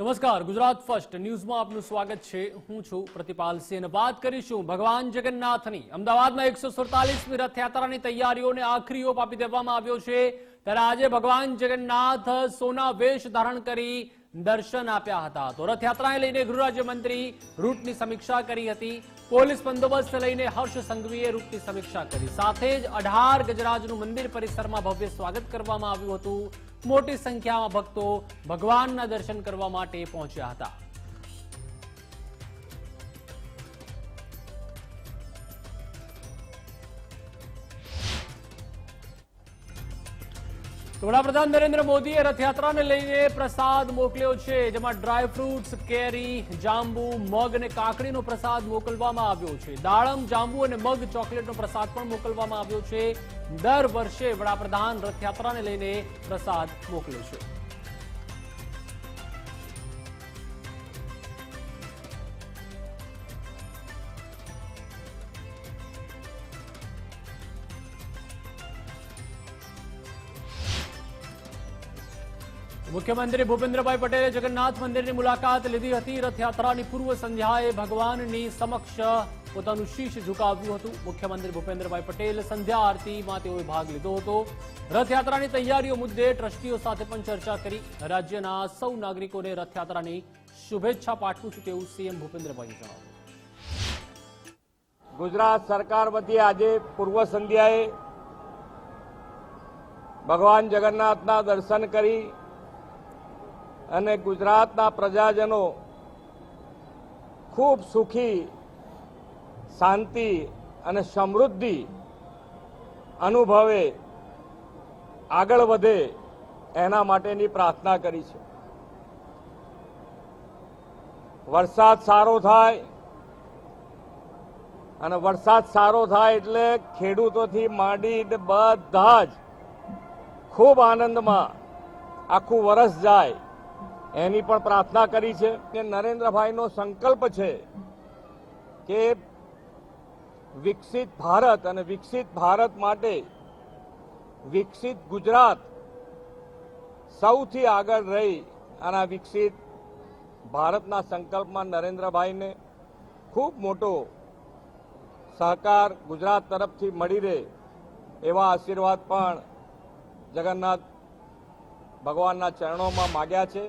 નમસ્કાર, ગુજરાત ફર્સ્ટ ન્યૂઝમાં આપનું સ્વાગત છે. હું છું પ્રતિપાલ સિંહ વાત કરીશું ભગવાન જગન્નાથની. અમદાવાદમાં એકસો સુડતાલીસમી રથયાત્રાની તૈયારીઓને આખરી ઓપ આપી દેવામાં આવ્યો છે. ત્યારે આજે ભગવાન જગન્નાથ સોના વેશ ધારણ કરી દર્શન આપ્યા હતા. તો રથયાત્રાને લઈને ગૃહ રાજ્યમંત્રી રૂટની સમીક્ષા કરી હતી. પોલીસ બંદોબસ્ત લઈને હર્ષ સંઘવીએ રૂટની સમીક્ષા કરી. સાથે જ અઢાર ગજરાજનું મંદિર પરિસરમાં ભવ્ય સ્વાગત કરવામાં આવ્યું હતું. મોટી સંખ્યામાં ભક્તો ભગવાનના દર્શન કરવા માટે પહોંચ્યા હતા. વડાપ્રધાન નરેન્દ્ર મોદીએ રથયાત્રાને લઈને પ્રસાદ મોકલ્યો છે, જેમાં ડ્રાયફ્રૂટ્સ કેરી, જાંબુ, મગ અને કાકડીનો પ્રસાદ મોકલવામાં આવ્યો છે. દાડમ, જાંબુ અને મગ ચોકલેટનો પ્રસાદ પણ મોકલવામાં આવ્યો છે. દર વર્ષે વડાપ્રધાન રથયાત્રાને લઈને પ્રસાદ મોકલ્યો છે. મુખ્યમંત્રી ભૂપેન્દ્રભાઈ પટેલે જગન્નાથ મંદિરની મુલાકાત લીધી હતી રથયાત્રાની પૂર્વ સંધ્યાએ ભગવાનની સમક્ષ પોતાનું શીશ ઝુકાવ્યું હતું મુખ્યમંત્રી ભૂપેન્દ્રભાઈ પટેલ સંધ્યા આરતીમાં તેઓએ ભાગ લીધો હતો રથયાત્રાની તૈયારીઓ મુદ્દે ટ્રસ્ટીઓ સાથે પણ ચર્ચા કરી રાજ્યના સૌ નાગરિકોને રથયાત્રાની શુભેચ્છા પાઠવું છું તેવું સીએમ ભૂપેન્દ્રભાઈએ જણાવ્યું. ગુજરાત સરકાર વતી આજે પૂર્વ સંધ્યાએ ભગવાન જગન્નાથના દર્શન કરી અને ગુજરાતના પ્રજાજનો ખૂબ સુખી, શાંતિ અને સમૃદ્ધિ અનુભવે, આગળ વધે એના માટેની પ્રાર્થના કરી છે. વરસાદ સારો થાય અને વરસાદ સારો થાય એટલે ખેડૂતોથી માંડીને બધા જ ખૂબ આનંદમાં આખું વરસ જાય. એની પણ પ્રાર્થના કરી છે કે નરેન્દ્રભાઈનો સંકલ્પ છે કે વિકસિત ભારત અને વિકસિત ભારત માટે વિકસિત ગુજરાત સૌથી આગળ રહી અને વિકસિત ભારતના સંકલ્પમાં નરેન્દ્રભાઈને ખૂબ મોટો સહકાર ગુજરાત તરફથી મળી રહે એવા આશીર્વાદ પણ જગન્નાથ ભગવાનના ચરણોમાં માગ્યા છે.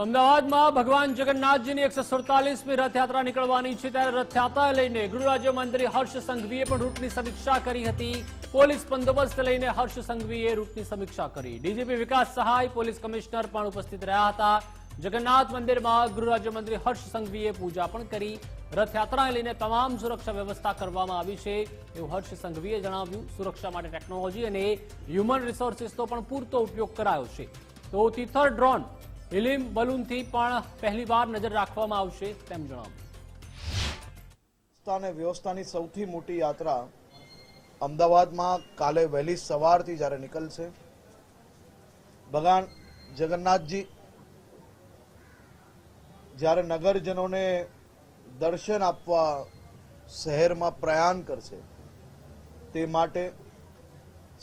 અમદાવાદમાં ભગવાન જગન્નાથજીની એકસો સુડતાલીસમી રથયાત્રા નીકળવાની છે ત્યારે રથયાત્રા લઈને ગૃહ રાજ્યમંત્રી હર્ષ સંઘવીએ પણ રૂટની સમીક્ષા કરી હતી. પોલીસ બંદોબસ્ત લઈને હર્ષ સંઘવીએ રૂટની સમીક્ષા કરી. ડીજીપી વિકાસ સહાય, પોલીસ કમિશનર પણ ઉપસ્થિત રહ્યા હતા. જગન્નાથ મંદિરમાં ગૃહ રાજ્યમંત્રી હર્ષ સંઘવીએ પૂજા પણ કરી. રથયાત્રાને લઈને તમામ સુરક્ષા વ્યવસ્થા કરવામાં આવી છે એવું હર્ષ સંઘવીએ જણાવ્યું. સુરક્ષા માટે ટેકનોલોજી અને હ્યુમન રિસોર્સિસનો પણ પૂરતો ઉપયોગ કરાયો છે. તો તિથર ડ્રોન હિલિમ બલૂનથી પણ પહેલીવાર નજર રાખવામાં આવશે તેમ જણાવ્યું. વ્યવસ્થાની સૌથી મોટી યાત્રા અમદાવાદમાં કાલે વહેલી સવારથી જ્યારે નીકળશે. ભગવાન જગન્નાથજી જ્યારે નગરજનોને દર્શન આપવા શહેરમાં પ્રયાણ કરશે, તે માટે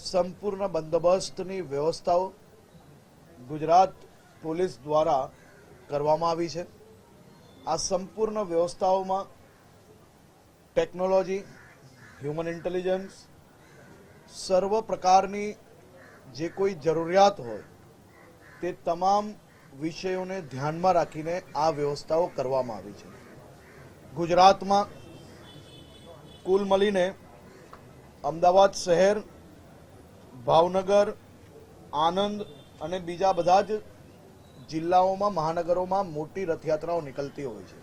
સંપૂર્ણ બંદોબસ્તની વ્યવસ્થાઓ ગુજરાત પોલીસ દ્વારા કરવામાં આવી છે. આ સંપૂર્ણ વ્યવસ્થાઓમાં ટેકનોલોજી, હ્યુમન ઇન્ટેલિજન્સ, સર્વ પ્રકારની જે કોઈ જરૂરિયાત હોય, તે તમામ વિષયોને ધ્યાનમાં રાખીને આ વ્યવસ્થાઓ કરવામાં આવી છે. ગુજરાતમાં કુલ મળીને અમદાવાદ શહેર, ભાવનગર આનંદ અને બીજા બધા જ જિલ્લાઓમાં, મહાનગરોમાં મોટી રથયાત્રાઓ નીકળતી હોય છે.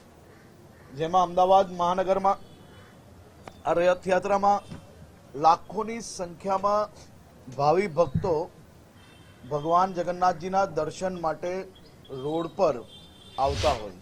જેમાં અમદાવાદ મહાનગરમાં આ રથયાત્રામાં લાખોની સંખ્યામાં ભાવિ ભક્તો ભગવાન જગન્નાથજીના દર્શન માટે રોડ પર આવતા હોય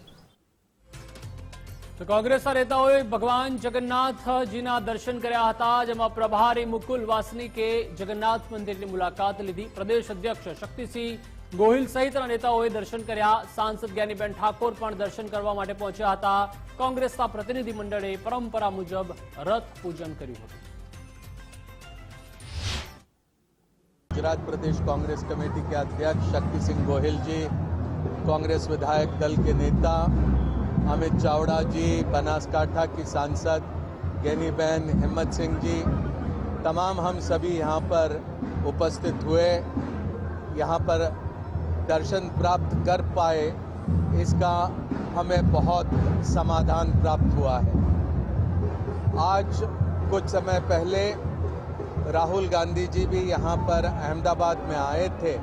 તો કોંગ્રેસના નેતાઓએ ભગવાન જગન્નાથજીના દર્શન કર્યા હતા, જેમાં પ્રભારી મુકુલ વાસનિકે જગન્નાથ મંદિરની મુલાકાત લીધી. પ્રદેશ અધ્યક્ષ શક્તિસિંહ ગોહિલ સહિતના નેતાઓએ દર્શન કર્યા સાંસદ જ્ઞાનીબેન ઠાકોર પણ દર્શન કરવા માટે પહોંચ્યા હતા કોંગ્રેસના પ્રતિનિધિ મંડળે પરંપરા મુજબ રથ પૂજન કર્યું હતું गुजरात प्रदेश कांग्रेस कमेटी के अध्यक्ष शक्ति सिंह गोहिल जी कांग्रेस विधायक दल के नेता अमित चावड़ा जी बनासकाठा की सांसद गैनीबेन हिम्मत सिंह जी तमाम हम सभी यहाँ पर उपस्थित हुए यहाँ पर दर्शन प्राप्त कर पाए, इसका हमें बहुत समाधान प्राप्त हुआ है। आज कुछ समय पहले राहुल गांधी जी भी यहाँ पर अहमदाबाद में आए थे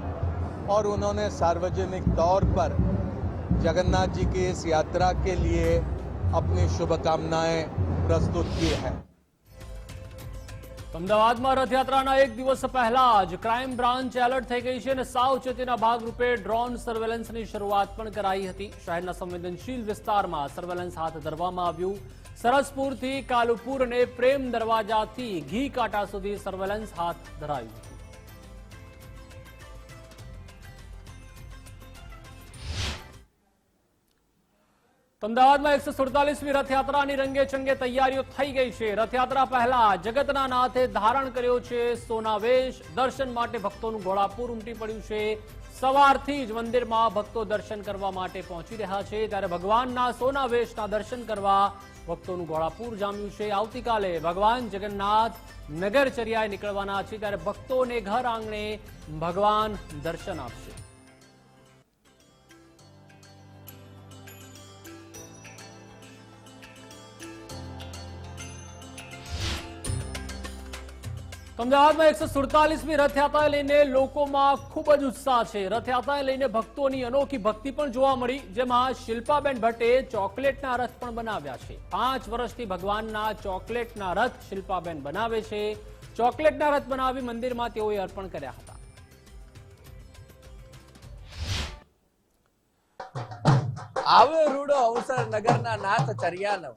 और उन्होंने सार्वजनिक तौर पर जगन्नाथ जी की इस यात्रा के लिए अपनी शुभकामनाएँ प्रस्तुत की है। અમદાવાદમાં રથયાત્રાના એક દિવસ પહેલા જ ક્રાઇમ બ્રાન્ચ એલર્ટ થઈ ગઈ છે અને સાવચેતીના ભાગરૂપે ડ્રોન સર્વેલન્સની શરૂઆત પણ કરાઈ હતી. શહેરના સંવેદનશીલ વિસ્તારમાં સર્વેલન્સ હાથ ધરવામાં આવ્યું. સરસપુરથી કાલુપુર અને પ્રેમ દરવાજાથી ઘી કાંટા સુધી સર્વેલન્સ હાથ ધરાયું હતું. અમદાવાદમાં એકસો સુડતાલીસમી રથયાત્રાની રંગે ચંગે તૈયારીઓ થઈ ગઈ છે. રથયાત્રા પહેલા જગતના નાથે ધારણ કર્યો છે સોનાવેશ. દર્શન માટે ભક્તોનું ઘોડાપુર ઉમટી પડ્યું છે. સવારથી જ મંદિરમાં ભક્તો દર્શન કરવા માટે પહોંચી રહ્યા છે. ત્યારે ભગવાનના સોનાવેશના દર્શન કરવા ભક્તોનું ઘોડાપુર જામ્યું છે. આવતીકાલે ભગવાન જગન્નાથ નગરચર્યાએ નીકળવાના છે. ત્યારે ભક્તોને ઘર આંગણે ભગવાન દર્શન આપશે. અમદાવાદમાં એકસો સુડતાલીસમી રથયાત્રાને લઈને લોકોમાં ખૂબ જ ઉત્સાહ છે. રથયાત્રાને લઈને ભક્તોની અનોખી ભક્તિ પણ જોવા મળી, જેમાં શિલ્પાબેન ભટ્ટે ચોકલેટના રથ પણ બનાવ્યા છે. પાંચ વર્ષથી ભગવાનના ચોકલેટના રથ શિલ્પાબેન બનાવે છે. ચોકલેટના રથ બનાવી મંદિરમાં તેઓએ અર્પણ કર્યા હતા. આવ્યો રૂડો અવસર નગરના નાથ ચર્યાનો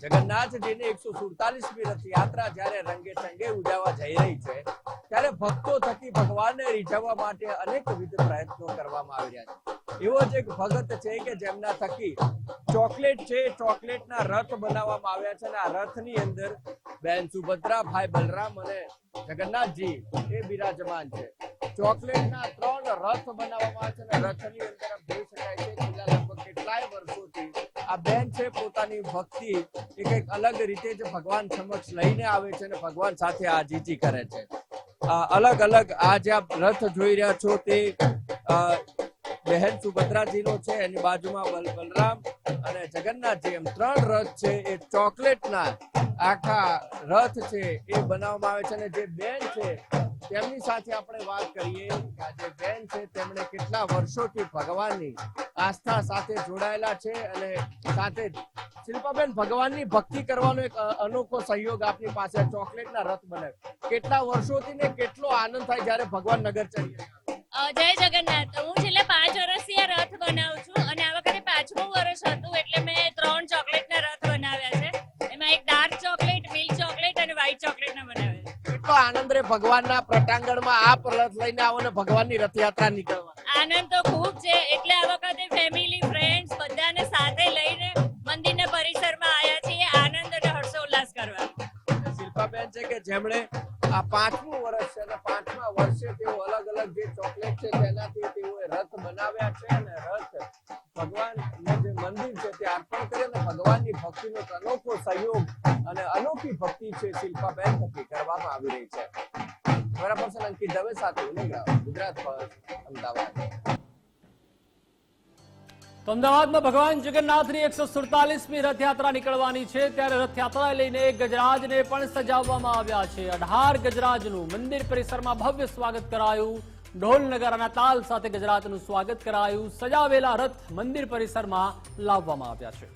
જગન્નાથજીની એકસો સુડતાલીસમી રથયાત્રા જ્યારે રંગે ચંગે ઉજાવા જઈ રહી છે, ત્યારે ભક્તો થકી ભગવાનને રીઝવવા માટે અનેકવિધ પ્રયત્નો કરવામાં આવી રહ્યા છે. એવો જ એક ભગત છે કે જેમના થકી ચોકલેટ છે, ચોકલેટના રથ બનાવવામાં આવ્યા છે અને આ રથની અંદર બેન સુભદ્રા, ભાઈ બલરામ અને જગન્નાથજી એ બિરાજમાન છે. ચોકલેટના ત્રણ રથ બનાવવામાં આવે છે અને રથની અંદર જોઈ શકાય છે આ બેન છે, પોતાની ભક્તિ એ કંઈક અલગ રીતે જ ભગવાન સમક્ષ લઈને આવે છે અને ભગવાન સાથે આ જીજી કરે છે. અલગ અલગ આ જે રથ જોઈ રહ્યા છો તે બહેન સુભદ્રાજીનો છે, એની બાજુમાં બલ, બલરામ અને જગન્નાથજી, એમ ત્રણ રથ છે, એ ચોકલેટના આખા રથ છે, એ બનાવવામાં આવે છે અને જે બેન છે, તેમની સાથે આપણે વાત કરીએ જે બેન છે, તેમણે કેટલા વર્ષોથી ભગવાનની આસ્થા સાથે જોડાયેલા છે અને સાથે જ શિલ્પાબેન ભગવાનની ભક્તિ કરવાનો એક અનોખો સહયોગ આપની પાસે ચોકલેટના રથ બને કેટલા વર્ષોથી ને કેટલો આનંદ થાય જ્યારે ભગવાન નગર ચડીએ જય જગન્નાથ. હું છેલ્લા પાંચ વર્ષથી આ રથ બનાવું છું અને આ વખતે પાંચમું વર્ષ હતું એટલે મેં ત્રણ ચોકલેટના રથ બનાવ્યા છે. એમાં એક ડાર્ક ચોકલેટ મિલ્ક ચોકલેટ અને વ્હાઈટ ચોકલેટના બનાવ્યા કેટલો આનંદ રે ભગવાનના પ્રટાંગણમાં આ પ્રથ લઈને આવો ને ભગવાનની રથયાત્રા નીકળવા. આનંદ તો ખૂબ છે એટલે આ જેમણે આ પાંચમું વર્ષ છે અને પાંચમા વર્ષે તેઓ અલગ અલગ જે ચોકલેટ છે તેનાથી તેઓએ રથ બનાવ્યા છે અને રથ ભગવાન જે મંદિર છે તે અર્પણ કરી અને ભગવાનની ભક્તિનો અનોખો સહયોગ અને અનોખી ભક્તિ છે શિલ્પાબેન થકી કરવામાં આવી રહી છે. બરાબર છે, અંકિત દવે સાથે ઉનેગરા ગુજરાત પર અમદાવાદ. તો અમદાવાદમાં ભગવાન જગન્નાથની એકસો સુડતાલીસમી રથયાત્રા નીકળવાની છે, ત્યારે રથયાત્રા લઈને ગજરાજને પણ સજાવવામાં આવ્યા છે. અઢાર ગજરાજનું મંદિર પરિસરમાં ભવ્ય સ્વાગત કરાયું. ઢોલ નગારાના તાલ સાથે ગજરાજનું સ્વાગત કરાયું. સજાવેલા રથ મંદિર પરિસરમાં લાવવામાં આવ્યા છે.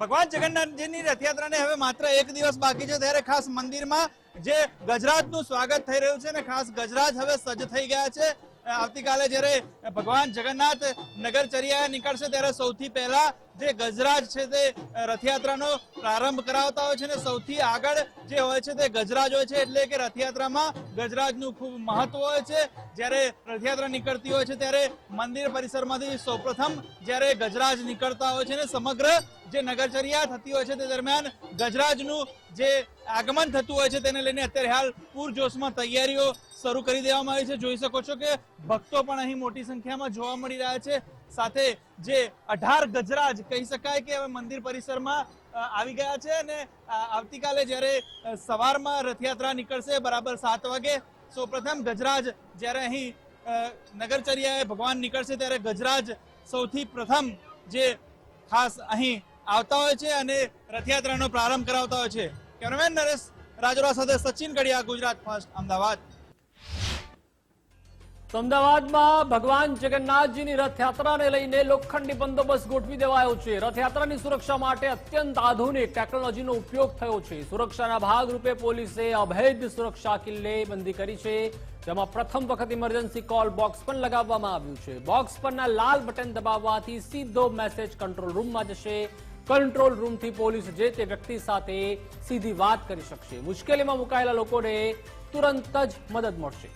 ભગવાન જગન્નાથજીની રથયાત્રાને હવે માત્ર એક દિવસ બાકી છે, ત્યારે ખાસ મંદિરમાં જે ગજરાજનું સ્વાગત થઈ રહ્યું છે ને ખાસ ગજરાજ હવે સજ્જ થઈ ગયા છે. આવતીકાલે જ્યારે ભગવાન જગન્નાથ નગરચર્યા નીકળશે ત્યારે સૌથી પહેલા જે ગજરાજ છે તે રથયાત્રાનો પ્રારંભ કરાવતા હોય છે ને સૌથી આગળ જે હોય છે તે ગજરાજ હોય છે એટલે કે રથયાત્રામાં ગજરાજનું ખૂબ મહત્વ હોય છે. જ્યારે રથયાત્રા નીકળતી હોય છે ત્યારે મંદિર પરિસરમાંથી સૌપ્રથમ જ્યારે ગજરાજ નીકળતા હોય છે ને સમગ્ર જે નગરચર્યા થતી હોય છે તે દરમિયાન ગજરાજનું જે આગમન થતું હોય છે તેને લઈને અત્યારે હાલ પૂરજોશમાં તૈયારીઓ શરૂ કરી દેવામાં આવી છે. જોઈ શકો છો કે ભક્તો પણ અહીં મોટી સંખ્યામાં જોવા મળી રહ્યા છે. સાથે જે અઢાર ગજરાજ કહી શકાય કે હવે મંદિર પરિસરમાં આવી ગયા છે અને આવતીકાલે જ્યારે સવારમાં રથયાત્રા નીકળશે, બરાબર સાત વાગે સૌપ્રથમ ગજરાજ જ્યારે અહીં નગરચર્યાએ ભગવાન નીકળશે ત્યારે ગજરાજ સૌથી પ્રથમ જે ખાસ અહીં આવતા હોય છે અને રથયાત્રાનો પ્રારંભ કરાવતા હોય છે. કેમેરામેન નરેશ રાજોરા સાથે સચિન કડિયા, ગુજરાત ફર્સ્ટ, અમદાવાદ. તો અમદાવાદમાં ભગવાન જગન્નાથજીની રથયાત્રાને લઈને લોખંડી બંદોબસ્ત ગોઠવી દેવાયો છે. રથયાત્રાની સુરક્ષા માટે અત્યંત આધુનિક ટેકનોલોજીનો ઉપયોગ થયો છે. સુરક્ષાના ભાગરૂપે પોલીસે અભેદ સુરક્ષા કિલ્લે બંધી કરી છે, જેમાં પ્રથમ વખત ઇમરજન્સી કોલ બોક્સ પણ લગાવવામાં આવ્યું છે. બોક્સ પરના લાલ બટન દબાવવાથી સીધો મેસેજ કંટ્રોલ રૂમમાં જશે. કંટ્રોલ રૂમથી પોલીસ જે તે વ્યક્તિ સાથે સીધી વાત કરી શકશે. મુશ્કેલીમાં મુકાયેલા લોકોને તુરંત જ મદદ મળશે.